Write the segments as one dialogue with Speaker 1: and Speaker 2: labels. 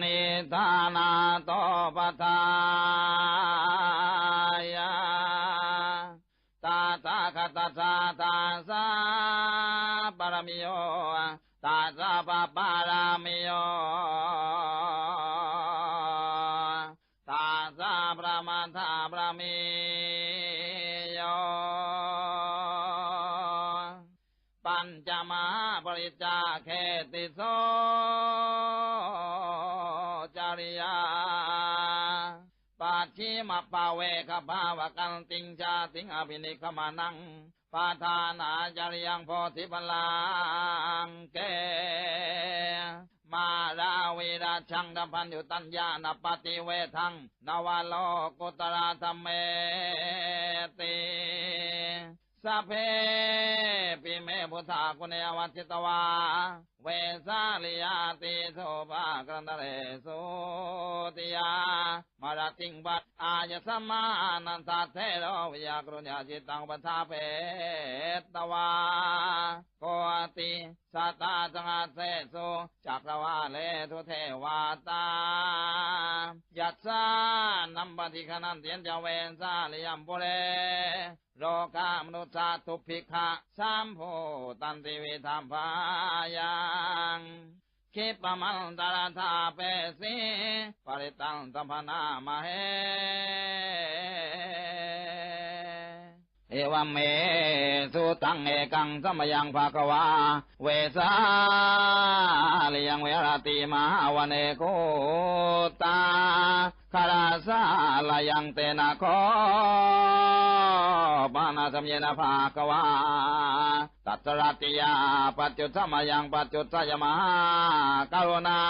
Speaker 1: निधना तोताया परमियो तासा परम्यो तासा भ्रमथा तासा भ्रमी ริจาเคติโสจาริยาปัจฉิมปาเวคภาวกันติงชาติงอภินิคมานังปาทานาจาริยังโพธิพลังเก มาราวิราชังดัมพันอยุตัญญานปฏิเวทังนวโลกุตราธรรมเมติ สัพเพปิเมพุทธากุเนยวัชิตวา เวสาลิยาติโสภากรันตเรสุติยามาราติงบัตอายสัมมานันทเทโรวิยากรุณยาจิตังปัฏฐาเพตวา कोति सतात् मे सुक्रवाले ऋथे वार्ता यच्छनन्द्यन्त्यम्बुरे लोकामृता तु शम्भूतन् द्विविध क्षिपमन्तरथापेसि परितन्त เอวามเเวนสาลิยัมปุเรโรกามนุสาตุภิกขะสามโพตังเปสีปริตังสัมพนามาเฮเอกังสมยังภาควา เวสาลิยังเวรติมหาวเนโคตา คาราสาลายังเตนะโคปานาสมเยนะภาควาตัสรติยาปัจจุสมายังปัจจุสยมหากรุณา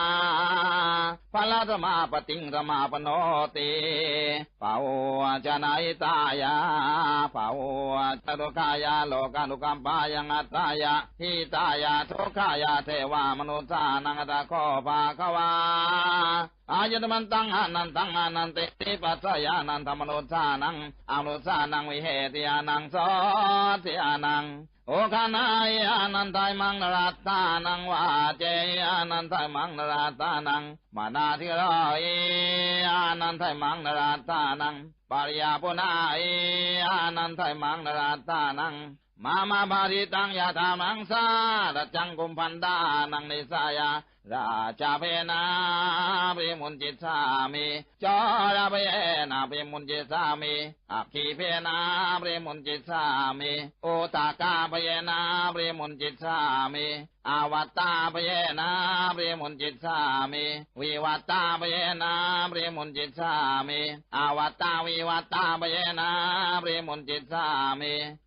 Speaker 1: พละสมาปติงสมาปโนติปาวจนายตายาปาวจตุกายาโลกานุกัมปายังอัตตายาหิตายาทุกขายาเทวามนุษานังตะโคภาควาายตมันตังอานันตังอานันเตติปัสสยานันธรรมโนชานังอานุสานังวิเหติยานังโสติยานังโอคานายอานันทายมังนรัตานังวาเจอานันทายมังนรัตานังมานาธิรอยอานันทายมังนรัตานังปริยาปุนาเออานันทายมังนราตานัง मामा भारिताङ्ग्रे मुन्जि स्वामि चोरा भयना स्वामि आी भे मुञ्च मे ओ ताका भय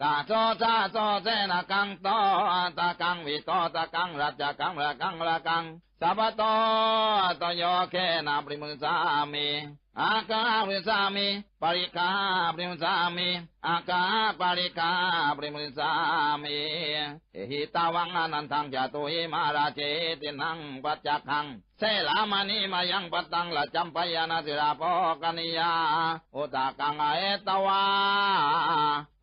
Speaker 1: กาโอตากาเพนาปิมุนจิตสาเจิตสาเจิตสาเจิตสามิโจเรนาปิมุนจิตสามิยักขาพระมาเรนาเปมุนจิตสามิโตตาพระมาเรนาเปมุนจิตสามิสัพพะเปนาเปมุนจิตสามิกาโซซาโซเซนะกังโตตะกังวิโตตะกังรัจจกังระกังระกังสัพโตโตโยเคนะปริมุสามิอากาปริมุสามิปริกาปริมุสามิอากาปริกาปริมุสามิเอหิตาวังอนันทังจตุหิมาราเจตินังปัจจคังเสลามานีมายังปตังละจัมปยานาสิราโปกนิยาอุตากังเอตวา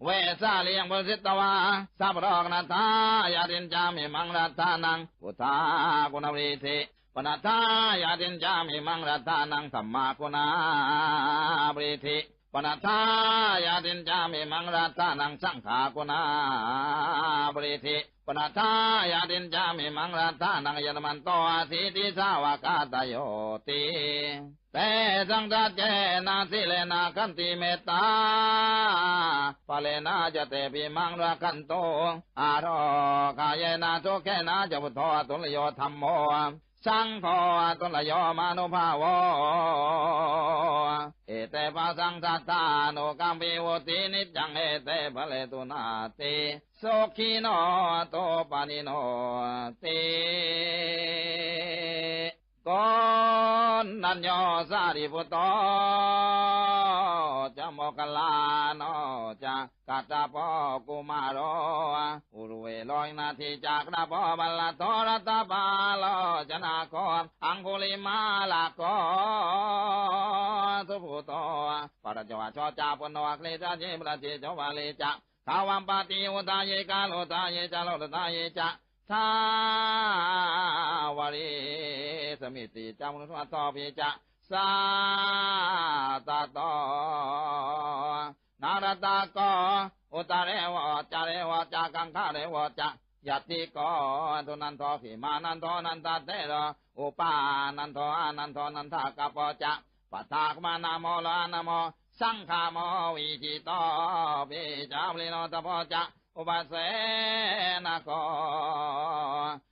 Speaker 1: เวสาเลียงบสิตวาสัพรอกนาทายาดินจามิมังรัตานังพุทธากุณวริธิปนัทายาดินจามิมังรัตานังสัมมากุณาบริธิปนัทายาดินจามิมังรัตานังสังขากุณาบริธิ ปนัทายาดินจามิมังรัตานังยนมันโตอาสิติสาวกาตโยติเตสังกัจเจนาสิเลนาคันติเมตตาปะเลนาจะเตปิมังรักันโตอารอกายนาโตแคนาจะพุทโธตุลโยธรรมโมสังโฆตุลโยมานุภาวเอเตปัสังสัตตาโนกัมปิวตินิจังเอเตภเลตุนาติโสขีโนโตปานิโนติโก่อนนันโยสาริพุตโต กลาโนจะกัตตาปอกุมารโรอุรุเวลอยนาทีจากนาปอบัลลโตรัตาบาโลจนาคอนอังคุลิมาลาโกสุพุโตปรจจวชจาปนวคลิจาเจมราเจจวาเลจะทาวัมปติอุตาเยกาโลตาเยจาโลตาเยจะทาวารีสมิติจามุสวัตโตปิจะ สาตโตนารตาโกอุตาเรวจาเรวจากังคาเรวจะยัติโกตุนันโทขิมานันโทนันตเตโรอุปานันโทอนันโทนันทากปจะปัทากมานาโมลานาโมสังฆามวิจิตโตปิจามลิโนตโพจะอุปเสนาโก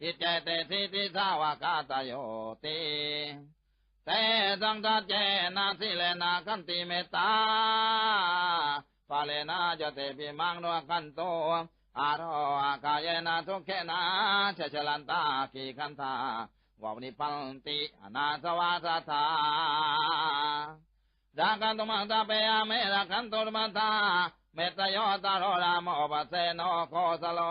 Speaker 1: इत्येते सा वाकातयो ते ते सङ्गत्येन वाकायोना कन्ति मेता फलेन जतेऽपि पलेना कन्ती पी अना सवासा जागे मेरा कन्त मे तयो तरो रामो नो कोसलो